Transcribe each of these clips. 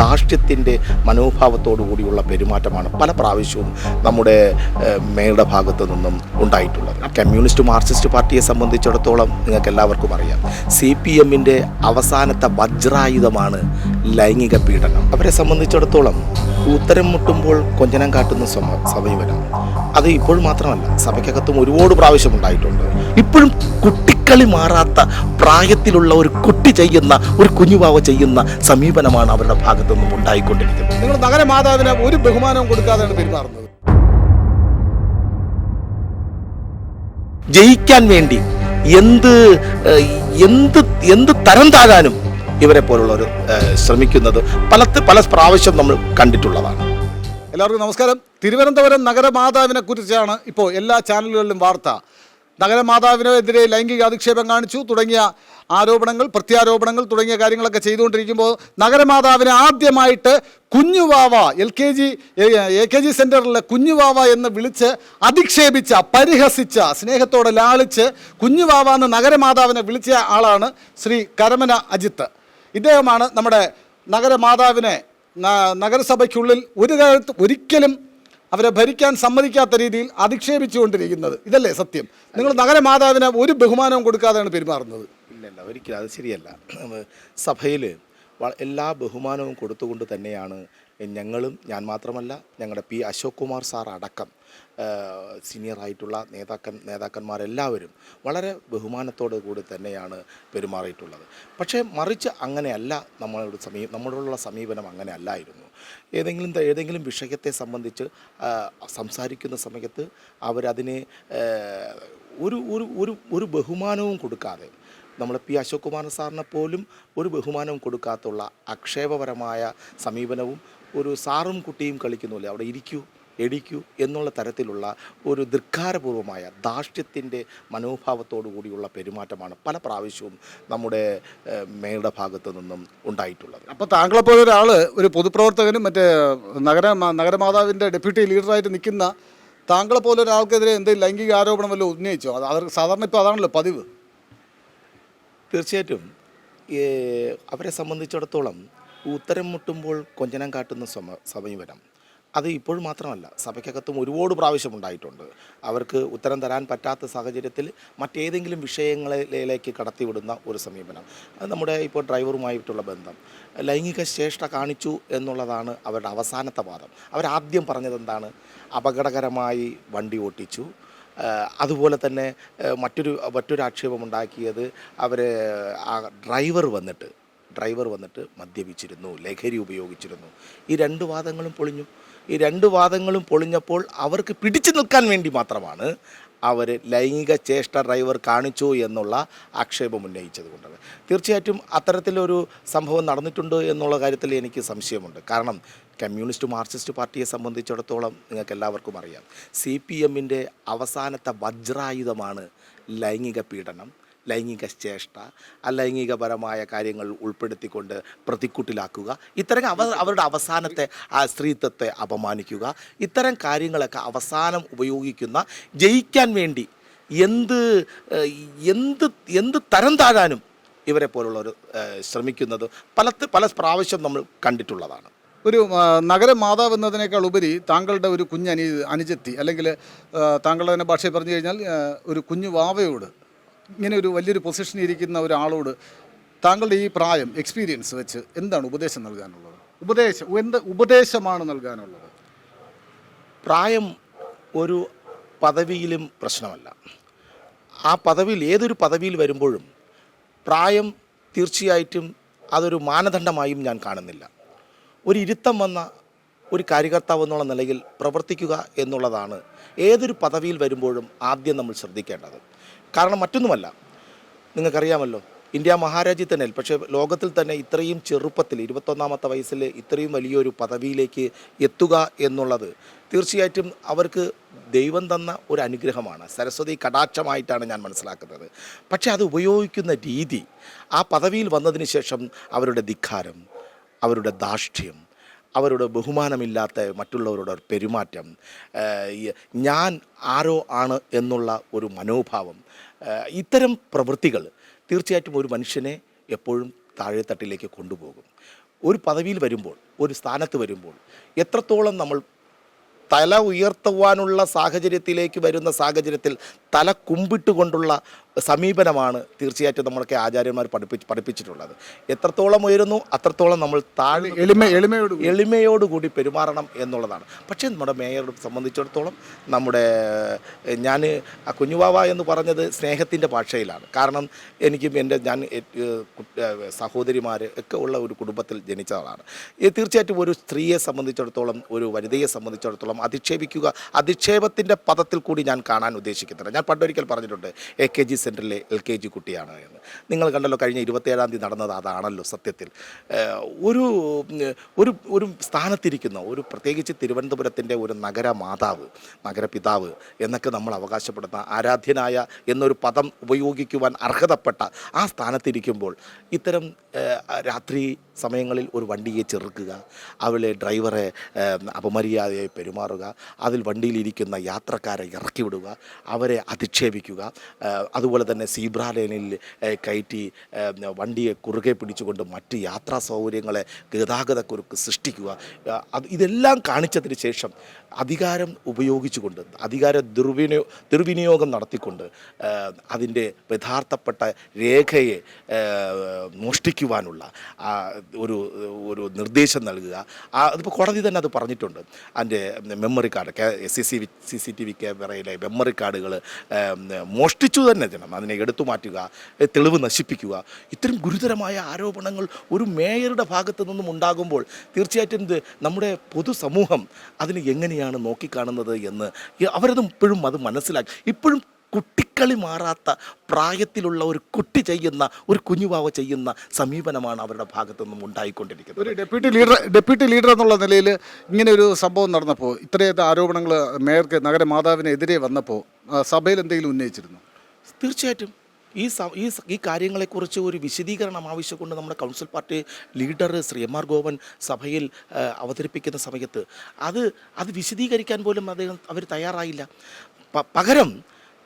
ധാർഷ്ട്യത്തിന്റെ മനോഭാവത്തോടു കൂടിയുള്ള പെരുമാറ്റമാണ് പല പ്രാവശ്യവും നമ്മുടെ മേയുടെ ഭാഗത്തു നിന്നും ഉണ്ടായിട്ടുള്ളത്. കമ്മ്യൂണിസ്റ്റ് മാർക്സിസ്റ്റ് പാർട്ടിയെ സംബന്ധിച്ചിടത്തോളം നിങ്ങൾക്ക് എല്ലാവർക്കും അറിയാം. സി പി എമ്മിന്റെ അവസാനത്തെ വജ്രായുധമാണ് ലൈംഗിക പീഡനം. അവരെ സംബന്ധിച്ചിടത്തോളം ഉത്തരം മുട്ടുമ്പോൾ കൊഞ്ചനം കാട്ടുന്ന സമ- സമീപനം അത് ഇപ്പോൾ മാത്രമല്ല സഭയ്ക്കകത്തും ഒരുപാട് പ്രാവശ്യം ഉണ്ടായിട്ടുണ്ട്. ഇപ്പോഴും കുട്ടിക്കളി മാറാത്ത പ്രായത്തിലുള്ള ഒരു കുട്ടി ചെയ്യുന്ന ഒരു കുഞ്ഞുവാവ ചെയ്യുന്ന സമീപനമാണ് അവരുടെ ഭാഗത്തു നിന്നും ഉണ്ടായിക്കൊണ്ടിരിക്കുന്നത് നിങ്ങൾ നഗരമാതാവിന് ഒരു ബഹുമാനവും കൊടുക്കാതെയാണ് പെരുമാറുന്നത്. ജയിക്കാൻ വേണ്ടി എന്ത് എന്ത് എന്ത് തരം താഴാനും ഇവരെ പോലുള്ളവർ ശ്രമിക്കുന്നത് പല പല പ്രാവശ്യം നമ്മൾ കണ്ടിട്ടുള്ളതാണ്. എല്ലാവർക്കും നമസ്കാരം. തിരുവനന്തപുരം നഗരമാതാവിനെ കുറിച്ചാണ് ഇപ്പോൾ എല്ലാ ചാനലുകളിലും വാർത്ത. നഗരമാതാവിനെതിരെ ലൈംഗിക അധിക്ഷേപം കാണിച്ചു തുടങ്ങിയ ആരോപണങ്ങൾ പ്രത്യാരോപണങ്ങൾ തുടങ്ങിയ കാര്യങ്ങളൊക്കെ ചെയ്തുകൊണ്ടിരിക്കുമ്പോൾ നഗരമാതാവിനെ ആദ്യമായിട്ട് കുഞ്ഞുവാവ L K G A K G സെന്ററിലെ കുഞ്ഞുവാവ എന്ന് വിളിച്ച് അധിക്ഷേപിച്ച പരിഹസിച്ച സ്നേഹത്തോടെ ലാളിച്ച് കുഞ്ഞുവാവ എന്ന് നഗരമാതാവിനെ വിളിച്ച ആളാണ് ശ്രീ കരമന അജിത്ത്. ഇദ്ദേഹമാണ് നമ്മുടെ നഗരമാതാവിനെ നഗരസഭയ്ക്കുള്ളിൽ ഒരു കാലത്ത് ഒരിക്കലും അവരെ ഭരിക്കാൻ സമ്മതിക്കാത്ത രീതിയിൽ അധിക്ഷേപിച്ചുകൊണ്ടിരിക്കുന്നത്. ഇതല്ലേ സത്യം? നിങ്ങൾ നഗരമാതാവിന് ഒരു ബഹുമാനവും കൊടുക്കാതെയാണ് പെരുമാറുന്നത്. ഇല്ലല്ല ഒരിക്കലും അത് ശരിയല്ല. സഭയിൽ എല്ലാ ബഹുമാനവും കൊടുത്തുകൊണ്ട് തന്നെയാണ് ഞങ്ങളും ഞാൻ മാത്രമല്ല ഞങ്ങളുടെ പി അശോക് കുമാർ സാർ അടക്കം സീനിയറായിട്ടുള്ള നേതാക്കൻ നേതാക്കന്മാരെല്ലാവരും വളരെ ബഹുമാനത്തോടു കൂടി തന്നെയാണ് പെരുമാറിയിട്ടുള്ളത്. പക്ഷേ മറിച്ച് അങ്ങനെയല്ല നമ്മളോട് സമീ നമ്മളോടുള്ള സമീപനം അങ്ങനെ അല്ലായിരുന്നു. ഏതെങ്കിലും ഏതെങ്കിലും വിഷയത്തെ സംബന്ധിച്ച് സംസാരിക്കുന്ന സമയത്ത് അവരതിനെ ഒരു ഒരു ഒരു ബഹുമാനവും കൊടുക്കാതെ നമ്മൾ പി അശോക് കുമാർ സാറിനെ പോലും ഒരു ബഹുമാനവും കൊടുക്കാത്തുള്ള അക്ഷേപപരമായ സമീപനവും ഒരു സാറും കുട്ടിയും കളിക്കുന്നില്ല. അവിടെ ഇരിക്കൂ എടിക്കൂ എന്നുള്ള തരത്തിലുള്ള ഒരു ധിക്കാരപൂർവമായ ധാർഷ്ട്യത്തിന്റെ മനോഭാവത്തോടു കൂടിയുള്ള പെരുമാറ്റമാണ് പല പ്രാവശ്യവും നമ്മുടെ മേയുടെ ഭാഗത്തു നിന്നും ഉണ്ടായിട്ടുള്ളത്. അപ്പോൾ താങ്കളെപ്പോലെ ഒരാൾ ഒരു പൊതുപ്രവർത്തകനും മറ്റേ നഗര നഗരമാതാവിന്റെ ഡെപ്യൂട്ടി ലീഡറായിട്ട് നിൽക്കുന്ന താങ്കളെപ്പോലെ ഒരാൾക്കെതിരെ എന്തെങ്കിലും ലൈംഗിക ആരോപണം വല്ലതും ഉന്നയിച്ചോ? അത് സാധാരണ ഇപ്പോൾ അതാണല്ലോ പതിവ്. തീർച്ചയായിട്ടും അവരെ സംബന്ധിച്ചിടത്തോളം ഉത്തരം മുട്ടുമ്പോൾ കൊഞ്ചനം കാട്ടുന്ന സമ സമീപനം. അത് ഇപ്പോൾ മാത്രമല്ല സഭയ്ക്കകത്തും ഒരുപാട് പ്രാവശ്യം ഉണ്ടായിട്ടുണ്ട്. അവർക്ക് ഉത്തരം തരാൻ പറ്റാത്ത സാഹചര്യത്തിൽ മറ്റേതെങ്കിലും വിഷയങ്ങളിലേക്ക് കടത്തിവിടുന്ന ഒരു സമീപനം. അത് നമ്മുടെ ഇപ്പോൾ ഡ്രൈവറുമായിട്ടുള്ള ബന്ധം. ലൈംഗിക ശേഷ്ഠ കാണിച്ചു എന്നുള്ളതാണ് അവരുടെ അവസാനത്തെ വാദം. അവരാദ്യം പറഞ്ഞത് എന്താണ് അപകടകരമായി വണ്ടി ഓട്ടിച്ചു. അതുപോലെ തന്നെ മറ്റൊരു മറ്റൊരു ആക്ഷേപമുണ്ടാക്കിയത് അവർ ആ ഡ്രൈവർ വന്നിട്ട് ഡ്രൈവർ വന്നിട്ട് മദ്യപിച്ചിരുന്നു ലഹരി ഉപയോഗിച്ചിരുന്നു. ഈ രണ്ട് വാദങ്ങളും പൊളിഞ്ഞു. ഈ രണ്ട് വാദങ്ങളും പൊളിഞ്ഞപ്പോൾ അവർക്ക് പിടിച്ചു നിൽക്കാൻ വേണ്ടി മാത്രമാണ് അവർ ലൈംഗിക ചേഷ്ട ഡ്രൈവർ കാണിച്ചു എന്നുള്ള ആക്ഷേപം ഉന്നയിച്ചത് കൊണ്ടാണ്. തീർച്ചയായിട്ടും അത്തരത്തിലൊരു സംഭവം നടന്നിട്ടുണ്ട് എന്നുള്ള കാര്യത്തിൽ എനിക്ക് സംശയമുണ്ട്. കാരണം കമ്മ്യൂണിസ്റ്റ് മാർക്സിസ്റ്റ് പാർട്ടിയെ സംബന്ധിച്ചിടത്തോളം നിങ്ങൾക്ക് എല്ലാവർക്കും അറിയാം. സി പി എമ്മിന്റെ അവസാനത്തെ വജ്രായുധമാണ് ലൈംഗിക പീഡനം. ലൈംഗിക ചേഷ്ട അലൈംഗികപരമായ കാര്യങ്ങൾ ഉൾപ്പെടുത്തിക്കൊണ്ട് പ്രതിക്കൂട്ടിലാക്കുക. ഇത്തരം അവ അവരുടെ അവസാനത്തെ ആ സ്ത്രീത്വത്തെ അപമാനിക്കുക. ഇത്തരം കാര്യങ്ങളൊക്കെ അവസാനം ഉപയോഗിക്കുന്ന ജയിക്കാൻ വേണ്ടി എന്ത് എന്ത് എന്ത് തരം താഴാനും ഇവരെ പോലുള്ളവർ ശ്രമിക്കുന്നത് പല പല പ്രാവശ്യം നമ്മൾ കണ്ടിട്ടുള്ളതാണ്. ഒരു നഗര നഗരമാതാവ് എന്നതിനേക്കാൾ ഉപരി താങ്കളുടെ ഒരു കുഞ്ഞനി അനുജത്തി അല്ലെങ്കിൽ താങ്കളുടെ തന്നെ ഭാഷയിൽ പറഞ്ഞു കഴിഞ്ഞാൽ ഒരു കുഞ്ഞു വാവയോട് ഇങ്ങനെ ഒരു വലിയൊരു പൊസിഷനിൽ ഇരിക്കുന്ന ഒരാളോട് താങ്കളുടെ ഈ പ്രായം എക്സ്പീരിയൻസ് വെച്ച് എന്താണ് ഉപദേശം നൽകാനുള്ളത്? ഉപദേശം എന്ത് ഉപദേശമാണ് നൽകാനുള്ളത്? പ്രായം ഒരു പദവിയിലും പ്രശ്നമല്ല. ആ പദവിയിൽ ഏതൊരു പദവിയിൽ വരുമ്പോഴും പ്രായം തീർച്ചയായിട്ടും അതൊരു മാനദണ്ഡമായും ഞാൻ കാണുന്നില്ല. ഒരു ഇരുത്തം വന്ന ഒരു കാര്യകർത്താവ് എന്നുള്ള നിലയിൽ പ്രവർത്തിക്കുക എന്നുള്ളതാണ് ഏതൊരു പദവിയിൽ വരുമ്പോഴും ആദ്യം നമ്മൾ ശ്രദ്ധിക്കേണ്ടത്. കാരണം മറ്റൊന്നുമല്ല. നിങ്ങൾക്കറിയാമല്ലോ ഇന്ത്യ മഹാരാജ്യത്തിൽ പക്ഷേ ലോകത്തിൽ തന്നെ ഇത്രയും ചെറുപ്പത്തിൽ ഇരുപത്തൊന്നാമത്തെ വയസ്സിൽ ഇത്രയും വലിയൊരു പദവിയിലേക്ക് എത്തുക എന്നുള്ളത് തീർച്ചയായിട്ടും അവർക്ക് ദൈവം തന്ന ഒരു അനുഗ്രഹമാണ്. സരസ്വതി കടാക്ഷമായിട്ടാണ് ഞാൻ മനസ്സിലാക്കുന്നത്. പക്ഷേ അത് ഉപയോഗിക്കുന്ന രീതി ആ പദവിയിൽ വന്നതിന് ശേഷം അവരുടെ ധിക്കാരം അവരുടെ ധാർഷ്ട്യം അവരുടെ ബഹുമാനമില്ലാത്ത മറ്റുള്ളവരുടെ പെരുമാറ്റം ഞാൻ ആരോ ആണ് എന്നുള്ള ഒരു മനോഭാവം ഇത്തരം പ്രവൃത്തികൾ തീർച്ചയായിട്ടും ഒരു മനുഷ്യനെ എപ്പോഴും താഴെത്തട്ടിലേക്ക് കൊണ്ടുപോകും. ഒരു പദവിയിൽ വരുമ്പോൾ ഒരു സ്ഥാനത്ത് വരുമ്പോൾ എത്രത്തോളം നമ്മൾ തല ഉയർത്തുവാനുള്ള സാഹചര്യത്തിലേക്ക് വരുന്ന സാഹചര്യത്തിൽ തല കുമ്പിട്ടുകൊണ്ടുള്ള സമീപനമാണ് തീർച്ചയായിട്ടും നമ്മളൊക്കെ ആചാര്യന്മാർ പഠിപ്പിച്ച് പഠിപ്പിച്ചിട്ടുള്ളത്. എത്രത്തോളം ഉയരുന്നു അത്രത്തോളം നമ്മൾ താഴെ എളിമ എളിമയോട് എളിമയോടുകൂടി പെരുമാറണം എന്നുള്ളതാണ്. പക്ഷേ നമ്മുടെ മേയറെ സംബന്ധിച്ചിടത്തോളം നമ്മുടെ ഞാൻ ആ കുഞ്ഞുവാവ എന്ന് പറഞ്ഞത് സ്നേഹത്തിന്റെ ഭാഷയിലാണ്. കാരണം എനിക്കും എന്റെ ഞാൻ സഹോദരിമാർ ഒക്കെ ഉള്ള ഒരു കുടുംബത്തിൽ ജനിച്ചതാണ് ഇത് തീർച്ചയായിട്ടും ഒരു സ്ത്രീയെ സംബന്ധിച്ചിടത്തോളം ഒരു വനിതയെ സംബന്ധിച്ചിടത്തോളം അധിക്ഷേപിക്കുക അധിക്ഷേപത്തിന്റെ പദത്തിൽ കൂടി ഞാൻ കാണാൻ ഉദ്ദേശിക്കുന്നില്ല. ഞാൻ പണ്ടൊരിക്കൽ പറഞ്ഞിട്ടുണ്ട് എ കെ ജി സെന്ററിലെ എൽ കെ ജി കുട്ടിയാണ് എന്ന്. നിങ്ങൾ കണ്ടല്ലോ കഴിഞ്ഞ ഇരുപത്തേഴാം തീയതി നടന്നത് അതാണല്ലോ സത്യത്തിൽ. ഒരു ഒരു ഒരു സ്ഥാനത്തിരിക്കുന്ന ഒരു പ്രത്യേകിച്ച് തിരുവനന്തപുരത്തിന്റെ ഒരു നഗരമാതാവ് നഗരപിതാവ് എന്നൊക്കെ നമ്മൾ അവകാശപ്പെടുന്ന ആരാധ്യനായ എന്നൊരു പദം ഉപയോഗിക്കുവാൻ അർഹതപ്പെട്ട ആ സ്ഥാനത്തിരിക്കുമ്പോൾ ഇത്തരം രാത്രി സമയങ്ങളിൽ ഒരു വണ്ടിയെ ചെറുക്കുക അവളെ ഡ്രൈവറെ അപമര്യാദയായി പെരുമാറുക അതിൽ വണ്ടിയിലിരിക്കുന്ന യാത്രക്കാരെ ഇറക്കി വിടുക അവരെ അധിക്ഷേപിക്കുക. അതുപോലെ തന്നെ സീബ്ര ലൈനിൽ കയറ്റി വണ്ടിയെ കുറുകെ പിടിച്ചുകൊണ്ട് മറ്റ് യാത്രാ സൗകര്യങ്ങളെ ഗതാഗതക്കുരുക്ക് സൃഷ്ടിക്കുക. അത് ഇതെല്ലാം കാണിച്ചതിന് ശേഷം അധികാരം ഉപയോഗിച്ചുകൊണ്ട് അധികാര ദുർവിനിയോ ദുർവിനിയോഗം നടത്തിക്കൊണ്ട് അതിന്റെ യഥാർത്ഥപ്പെട്ട രേഖയെ ആ, ഒരു ഒരു നിർദ്ദേശം നൽകുക. അതിപ്പോൾ കോടതി തന്നെ അത് പറഞ്ഞിട്ടുണ്ട്. അതിന്റെ memory card C C C C T V ക്യാമറയിലെ memory കാർഡുകൾ മോഷ്ടിച്ചു തന്നെ ചെയ്യണം അതിനെ എടുത്തു മാറ്റുക തെളിവ് നശിപ്പിക്കുക. ഇത്തരം ഗുരുതരമായ ആരോപണങ്ങൾ ഒരു മേയറുടെ ഭാഗത്തു നിന്നും ഉണ്ടാകുമ്പോൾ തീർച്ചയായിട്ടും ഇത് നമ്മുടെ പൊതുസമൂഹം അതിന് എങ്ങനെയാണ് നോക്കിക്കാണുന്നത് എന്ന് അവരതും ഇപ്പോഴും അത് മനസ്സിലാക്കി. ഇപ്പോഴും കുട്ടിക്കളി മാറാത്ത പ്രായത്തിലുള്ള ഒരു കുട്ടി ചെയ്യുന്ന ഒരു കുഞ്ഞുവാവ ചെയ്യുന്ന സമീപനമാണ് അവരുടെ ഭാഗത്തു നിന്നും ഉണ്ടായിക്കൊണ്ടിരിക്കുന്നത്. ഒരു ഡെപ്യൂട്ടി ലീഡർ ഡെപ്യൂട്ടി ലീഡർ എന്നുള്ള നിലയിൽ ഇങ്ങനെ ഒരു സംഭവം നടന്നപ്പോൾ ഇത്രയേറെ ആരോപണങ്ങൾ മേയർക്ക് നഗരമാതാവിനെതിരെ വന്നപ്പോൾ സഭയിൽ എന്തെങ്കിലും ഉന്നയിച്ചിരുന്നു? തീർച്ചയായിട്ടും. ഈ സ ഈ ഈ കാര്യങ്ങളെക്കുറിച്ച് ഒരു വിശദീകരണം ആവശ്യക്കൊണ്ട് നമ്മുടെ council party leader Sree M R Govan സഭയിൽ അവതരിപ്പിക്കുന്ന സമയത്ത്. അത് അത് വിശദീകരിക്കാൻ പോലും അദ്ദേഹം അവർ തയ്യാറായില്ല. പകരം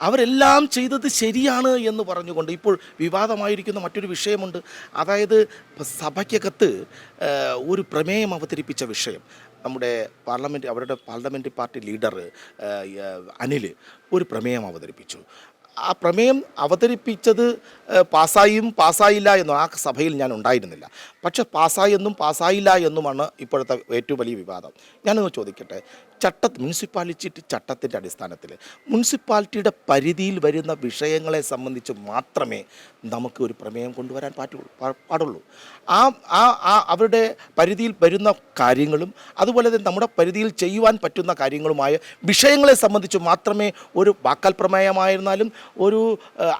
അവരെല്ലാം ചെയ്തത് ശരിയാണ് എന്ന് പറഞ്ഞുകൊണ്ട് ഇപ്പോൾ വിവാദമായിരിക്കുന്ന മറ്റൊരു വിഷയമുണ്ട്. അതായത് സഭയ്ക്കകത്ത് ഒരു പ്രമേയം അവതരിപ്പിച്ച വിഷയം. നമ്മുടെ പാർലമെന്റ് അവരുടെ പാർലമെന്റ് പാർട്ടി ലീഡർ അനിൽ ഒരു പ്രമേയം അവതരിപ്പിച്ചു. ആ പ്രമേയം അവതരിപ്പിച്ചത് പാസ്സായും പാസ്സായില്ല എന്നോ ആ സഭയിൽ ഞാൻ ഉണ്ടായിരുന്നില്ല. പക്ഷെ പാസ്സായെന്നും പാസ്സായില്ല എന്നുമാണ് ഇപ്പോഴത്തെ ഏറ്റവും വലിയ വിവാദം. ഞാനൊന്ന് ചോദിക്കട്ടെ ചട്ട മുനിസിപ്പാലിറ്റി ചട്ടത്തിന്റെ അടിസ്ഥാനത്തിൽ മുനിസിപ്പാലിറ്റിയുടെ പരിധിയിൽ വരുന്ന വിഷയങ്ങളെ സംബന്ധിച്ച് മാത്രമേ നമുക്ക് ഒരു പ്രമേയം കൊണ്ടുവരാൻ പാറ്റുള്ളൂ പാടുള്ളൂ. ആ ആ ആ അവരുടെ പരിധിയിൽ വരുന്ന കാര്യങ്ങളും അതുപോലെ തന്നെ നമ്മുടെ പരിധിയിൽ ചെയ്യുവാൻ പറ്റുന്ന കാര്യങ്ങളുമായ വിഷയങ്ങളെ സംബന്ധിച്ച് മാത്രമേ ഒരു വാക്കാൽ പ്രമേയമായിരുന്നാലും ഒരു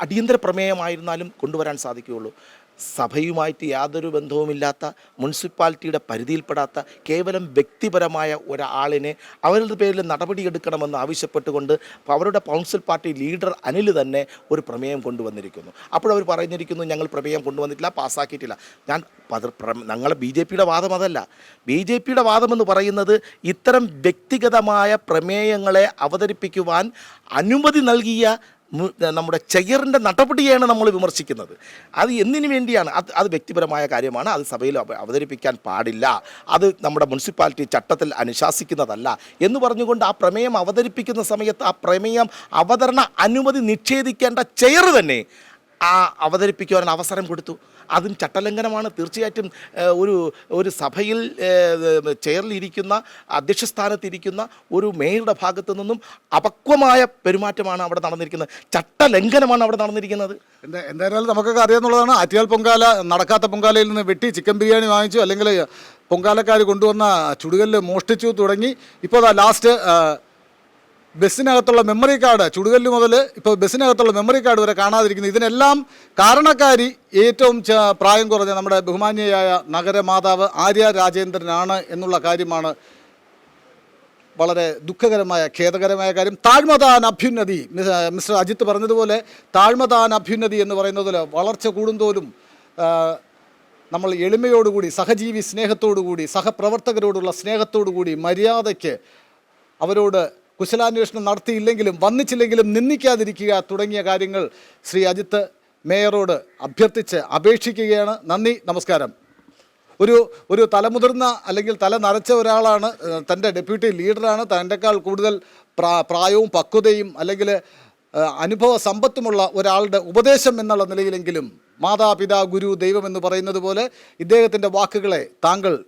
അടിയന്തര പ്രമേയമായിരുന്നാലും കൊണ്ടുവരാൻ സാധിക്കുകയുള്ളൂ. സഭയുമായിട്ട് യാതൊരു ബന്ധവുമില്ലാത്ത മുനിസിപ്പാലിറ്റിയുടെ പരിധിയിൽപ്പെടാത്ത കേവലം വ്യക്തിപരമായ ഒരാളിനെ അവരുടെ പേരിൽ നടപടിയെടുക്കണമെന്ന് ആവശ്യപ്പെട്ടുകൊണ്ട് അവരുടെ കൗൺസിൽ പാർട്ടി ലീഡർ അനിൽ തന്നെ ഒരു പ്രമേയം കൊണ്ടുവന്നിരിക്കുന്നു. അപ്പോഴവർ പറഞ്ഞിരിക്കുന്നു ഞങ്ങൾ പ്രമേയം കൊണ്ടുവന്നിട്ടില്ല പാസ്സാക്കിയിട്ടില്ല. ഞാൻ ഞങ്ങളെ ബി ജെ പിയുടെ വാദം അതല്ല. ബി ജെ പിയുടെ വാദമെന്ന് പറയുന്നത് ഇത്തരം വ്യക്തിഗതമായ പ്രമേയങ്ങളെ അവതരിപ്പിക്കുവാൻ അനുമതി നൽകിയ നമ്മുടെ ചെയറിന്റെ നടപടിയാണ് നമ്മൾ വിമർശിക്കുന്നത്. അത് എന്തിനു വേണ്ടിയാണ്? അത് അത് വ്യക്തിപരമായ കാര്യമാണ്. അത് സഭയിൽ അവതരിപ്പിക്കാൻ പാടില്ല. അത് നമ്മുടെ മുനിസിപ്പാലിറ്റി ചട്ടത്തിൽ അനുശാസിക്കുന്നതല്ല. എന്ന് പറഞ്ഞുകൊണ്ട് ആ പ്രമേയം അവതരിപ്പിക്കുന്ന സമയത്ത് ആ പ്രമേയം അവതരണ അനുമതി നിഷേധിക്കേണ്ട ചെയർ തന്നെ ആ അവതരിപ്പിക്കുവാൻ അവസരം കൊടുത്തു. അതും ചട്ടലംഘനമാണ്. തീർച്ചയായിട്ടും ഒരു ഒരു സഭയിൽ ചെയറിലിരിക്കുന്ന അധ്യക്ഷസ്ഥാനത്തിരിക്കുന്ന ഒരു മേയറുടെ ഭാഗത്തു നിന്നും അപക്വമായ പെരുമാറ്റമാണ് അവിടെ നടന്നിരിക്കുന്നത്. ചട്ടലംഘനമാണ് അവിടെ നടന്നിരിക്കുന്നത്. എന്താ എന്തായാലും നമുക്കൊക്കെ അറിയാന്നുള്ളതാണ് ആറ്റുകാൽ പൊങ്കാല നടക്കാത്ത പൊങ്കാലയിൽ നിന്ന് വെട്ടി ചിക്കൻ ബിരിയാണി വാങ്ങിച്ചു അല്ലെങ്കിൽ പൊങ്കാലക്കാർ കൊണ്ടുവന്ന ചുടുകല്ല് മോഷ്ടിച്ചു തുടങ്ങി. ഇപ്പോൾ ലാസ്റ്റ് ബസ്സിനകത്തുള്ള മെമ്മറി കാർഡ് ചുടുകല്ല് മുതൽ ഇപ്പോൾ ബസ്സിനകത്തുള്ള മെമ്മറി കാർഡ് വരെ കാണാതിരിക്കുന്നത് ഇതിനെല്ലാം കാരണക്കാരി ഏറ്റവും പ്രായം കുറഞ്ഞ നമ്മുടെ ബഹുമാന്യയായ നഗരമാതാവ് ആര്യ രാജേന്ദ്രനാണ് എന്നുള്ള കാര്യമാണ് വളരെ ദുഃഖകരമായ ഖേദകരമായ കാര്യം. താഴ്മതാൻ അഭ്യുന്നതി മിസ്റ്റർ അജിത്ത് പറഞ്ഞതുപോലെ താഴ്മതാൻ അഭ്യുന്നതി എന്ന് പറയുന്നതിൽ വളർച്ച കൂടുന്തോറും നമ്മൾ എളിമയോടുകൂടി സഹജീവി സ്നേഹത്തോടുകൂടി സഹപ്രവർത്തകരോടുള്ള സ്നേഹത്തോടുകൂടി മര്യാദയ്ക്ക് അവരോട് കുശലാന്വേഷണം നടത്തിയില്ലെങ്കിലും വന്നിച്ചില്ലെങ്കിലും നിന്ദിക്കാതിരിക്കുക തുടങ്ങിയ കാര്യങ്ങൾ ശ്രീ അജിത്ത് മേയറോട് അഭ്യർത്ഥിച്ച് അപേക്ഷിക്കുകയാണ്. നന്ദി നമസ്കാരം. ഒരു ഒരു തലമുതിർന്ന അല്ലെങ്കിൽ തല നരച്ച ഒരാളാണ് തന്റെ ഡെപ്യൂട്ടി ലീഡറാണ്. തന്റെക്കാൾ കൂടുതൽ പ്രാ പ്രായവും പക്വതയും അല്ലെങ്കിൽ അനുഭവ സമ്പത്തുമുള്ള ഒരാളുടെ ഉപദേശം എന്നുള്ള നിലയിലെങ്കിലും മാതാപിതാ ഗുരു ദൈവം എന്ന് പറയുന്നത് പോലെ ഇദ്ദേഹത്തിന്റെ വാക്കുകളെ താങ്കൾ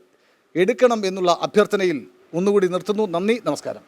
എടുക്കണം എന്നുള്ള അഭ്യർത്ഥനയിൽ ഒന്നുകൂടി നിർത്തുന്നു. നന്ദി നമസ്കാരം.